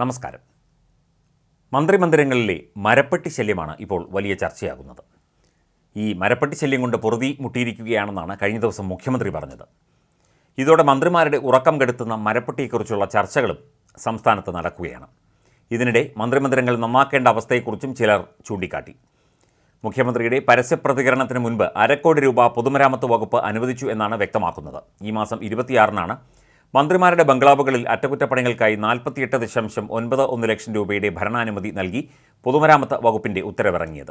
നമസ്കാരം. മന്ത്രിമന്ദിരങ്ങളിലെ മരപ്പെട്ടി ശല്യമാണ് ഇപ്പോൾ വലിയ ചർച്ചയാകുന്നത്. ഈ മരപ്പെട്ടി ശല്യം കൊണ്ട് പൊറുതി മുട്ടിയിരിക്കുകയാണെന്നാണ് കഴിഞ്ഞ ദിവസം മുഖ്യമന്ത്രി പറഞ്ഞത്. ഇതോടെ മന്ത്രിമാരുടെ ഉറക്കം കെടുത്തുന്ന മരപ്പെട്ടിയെക്കുറിച്ചുള്ള ചർച്ചകളും സംസ്ഥാനത്ത് നടക്കുകയാണ്. ഇതിനിടെ മന്ത്രിമന്ദിരങ്ങൾ നന്നാക്കേണ്ട അവസ്ഥയെക്കുറിച്ചും ചിലർ ചൂണ്ടിക്കാട്ടി. മുഖ്യമന്ത്രിയുടെ പരസ്യ പ്രതികരണത്തിന് മുൻപ് അരക്കോടി രൂപ പൊതുമരാമത്ത് വകുപ്പ് അനുവദിച്ചു എന്നാണ് വ്യക്തമാക്കുന്നത്. ഈ മാസം ഇരുപത്തിയാറിനാണ് മന്ത്രിമാരുടെ ബംഗ്ലാവുകളിൽ അറ്റകുറ്റപ്പണികൾക്കായി നാൽപ്പത്തിയെട്ട് ദശാംശം ഒൻപത് ഒന്ന് ലക്ഷം രൂപയുടെ ഭരണാനുമതി നൽകി പൊതുമരാമത്ത് വകുപ്പിന്റെ ഉത്തരവിറങ്ങിയത്.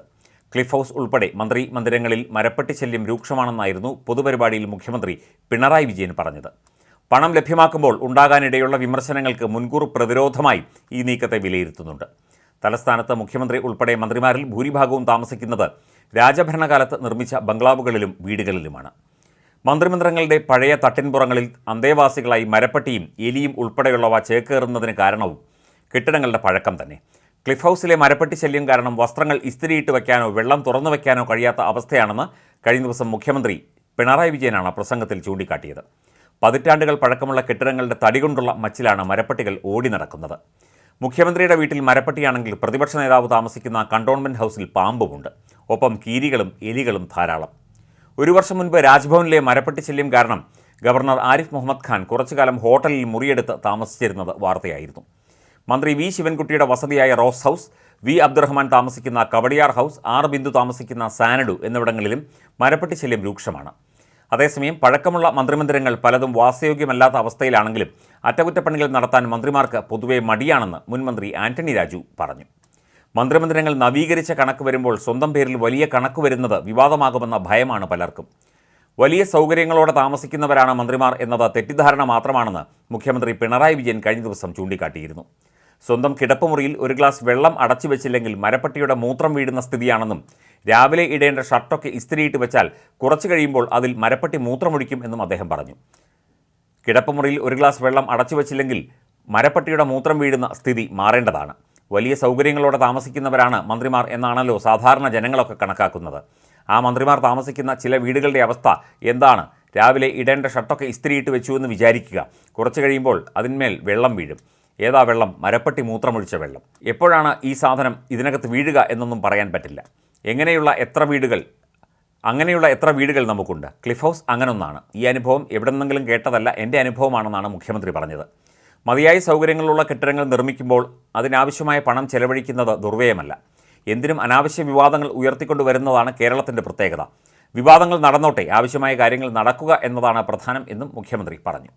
ക്ലിഫ് ഹൗസ് ഉൾപ്പെടെ മന്ത്രി മന്ദിരങ്ങളിൽ മരപ്പെട്ടി ശല്യം രൂക്ഷമാണെന്നായിരുന്നു പൊതുപരിപാടിയിൽ മുഖ്യമന്ത്രി പിണറായി വിജയൻ പറഞ്ഞത്. പണം ലഭ്യമാക്കുമ്പോൾ ഉണ്ടാകാനിടയുള്ള വിമർശനങ്ങൾക്ക് മുൻകൂർ പ്രതിരോധമായി ഈ നീക്കത്തെ വിലയിരുത്തുന്നുണ്ട്. തലസ്ഥാനത്ത് മുഖ്യമന്ത്രി ഉൾപ്പെടെ മന്ത്രിമാരിൽ ഭൂരിഭാഗവും താമസിക്കുന്നത് രാജഭരണകാലത്ത് നിർമ്മിച്ച ബംഗ്ലാവുകളിലും വീടുകളിലുമാണ്. മന്ത്രിമന്ദിരങ്ങളുടെ പഴയ തട്ടിൻപുറങ്ങളിൽ അന്തേവാസികളായി മരപ്പട്ടിയും എലിയും ഉൾപ്പെടെയുള്ളവ ചേക്കേറുന്നതിന് കാരണവും കെട്ടിടങ്ങളുടെ പഴക്കം തന്നെ. ക്ലിഫ് ഹൗസിലെ മരപ്പട്ടി ശല്യം കാരണം വസ്ത്രങ്ങൾ ഇസ്തിരിയിട്ട് വയ്ക്കാനോ വെള്ളം തുറന്നു വയ്ക്കാനോ കഴിയാത്ത അവസ്ഥയാണെന്ന് കഴിഞ്ഞ ദിവസം മുഖ്യമന്ത്രി പിണറായി വിജയനാണ് പ്രസംഗത്തിൽ ചൂണ്ടിക്കാട്ടിയത്. പതിറ്റാണ്ടുകൾ പഴക്കമുള്ള കെട്ടിടങ്ങളുടെ തടി കൊണ്ടുള്ള മച്ചിലാണ് മരപ്പട്ടികൾ ഓടി നടക്കുന്നത്. മുഖ്യമന്ത്രിയുടെ വീട്ടിൽ മരപ്പട്ടിയാണെങ്കിൽ പ്രതിപക്ഷ നേതാവ് താമസിക്കുന്ന കണ്ടോൺമെന്റ് ഹൗസിൽ പാമ്പുമുണ്ട്. ഒപ്പം കീരികളും എലികളും ധാരാളം. ഒരു വർഷം മുൻപ് രാജ്ഭവനിലെ മരപ്പെട്ടി ശല്യം കാരണം ഗവർണർ ആരിഫ് മുഹമ്മദ് ഖാൻ കുറച്ചുകാലം ഹോട്ടലിൽ മുറിയെടുത്ത് താമസിച്ചിരുന്നത് വാർത്തയായിരുന്നു. മന്ത്രി വി ശിവൻകുട്ടിയുടെ വസതിയായ റോസ് ഹൗസ് വി അബ്ദുറഹ്മാൻ താമസിക്കുന്ന കവടിയാർ ഹൗസ് ആർ ബിന്ദു താമസിക്കുന്ന സാനഡു എന്നിവിടങ്ങളിലും മരപ്പെട്ടി ശല്യം രൂക്ഷമാണ്. അതേസമയം പഴക്കമുള്ള മന്ത്രിമന്ദിരങ്ങൾ പലതും വാസയോഗ്യമല്ലാത്ത അവസ്ഥയിലാണെങ്കിലും അറ്റകുറ്റപ്പണികൾ നടത്താൻ മന്ത്രിമാർക്ക് പൊതുവെ മടിയാണെന്ന് മുൻമന്ത്രി ആന്റണി രാജു പറഞ്ഞു. മന്ത്രിമന്ദിരങ്ങൾ നവീകരിച്ച കണക്ക് വരുമ്പോൾ സ്വന്തം പേരിൽ വലിയ കണക്ക് വരുന്നത് വിവാദമാകുമെന്ന ഭയമാണ് പലർക്കും. വലിയ സൗകര്യങ്ങളോടെ താമസിക്കുന്നവരാണ് മന്ത്രിമാർ എന്നത് തെറ്റിദ്ധാരണ മാത്രമാണെന്ന് മുഖ്യമന്ത്രി പിണറായി വിജയൻ കഴിഞ്ഞ ദിവസം ചൂണ്ടിക്കാട്ടിയിരുന്നു. സ്വന്തം കിടപ്പുമുറിയിൽ ഒരു ഗ്ലാസ് വെള്ളം അടച്ചു വെച്ചില്ലെങ്കിൽ മരപ്പട്ടിയുടെ മൂത്രം വീഴുന്ന സ്ഥിതിയാണെന്നും രാവിലെ ഇടേണ്ട ഷർട്ടൊക്കെ ഇസ്തിരിയിട്ട് വെച്ചാൽ കുറച്ചു കഴിയുമ്പോൾ അതിൽ മരപ്പട്ടി മൂത്രമൊഴിക്കും എന്നും അദ്ദേഹം പറഞ്ഞു. കിടപ്പുമുറിയിൽ ഒരു ഗ്ലാസ് വെള്ളം അടച്ചു വെച്ചില്ലെങ്കിൽ മരപ്പട്ടിയുടെ മൂത്രം വീഴുന്ന സ്ഥിതി മാറേണ്ടതാണ്. വലിയ സൗകര്യങ്ങളോടെ താമസിക്കുന്നവരാണ് മന്ത്രിമാർ എന്നാണല്ലോ സാധാരണ ജനങ്ങളൊക്കെ കണക്കാക്കുന്നത്. ആ മന്ത്രിമാർ താമസിക്കുന്ന ചില വീടുകളുടെ അവസ്ഥ എന്താണ്? രാവിലെ ഇടേണ്ട ഷർട്ടൊക്കെ ഇസ്തിരിയിട്ട് വെച്ചു എന്ന് വിചാരിക്കുക. കുറച്ച് കഴിയുമ്പോൾ അതിന്മേൽ വെള്ളം വീഴും. ഏതാ വെള്ളം? മരപ്പട്ടി മൂത്രമൊഴിച്ച വെള്ളം. എപ്പോഴാണ് ഈ സാധനം ഇതിനകത്ത് വീഴുക എന്നൊന്നും പറയാൻ പറ്റില്ല. എങ്ങനെയുള്ള എത്ര വീടുകൾ അങ്ങനെയുള്ള എത്ര വീടുകൾ നമുക്കുണ്ട്? ക്ലിഫ് ഹൗസ് അങ്ങനൊന്നാണ്. ഈ അനുഭവം എവിടെ നിന്നെങ്കിലും കേട്ടതല്ല. എന്റെ അനുഭവമാണെന്നാണ് മുഖ്യമന്ത്രി പറഞ്ഞത്. മതിയായ സൗകര്യങ്ങളുള്ള കെട്ടിടങ്ങൾ നിർമ്മിക്കുമ്പോൾ അതിനാവശ്യമായ പണം ചെലവഴിക്കുന്നത് ദുർവ്യയമല്ല. എന്തിനും അനാവശ്യ വിവാദങ്ങൾ ഉയർത്തിക്കൊണ്ടുവരുന്നതാണ് കേരളത്തിന്റെ പ്രത്യേകത. വിവാദങ്ങൾ നടന്നോട്ടെ ആവശ്യമായ കാര്യങ്ങൾ നടക്കുക എന്നതാണ് പ്രധാനം എന്നും മുഖ്യമന്ത്രി പറഞ്ഞു.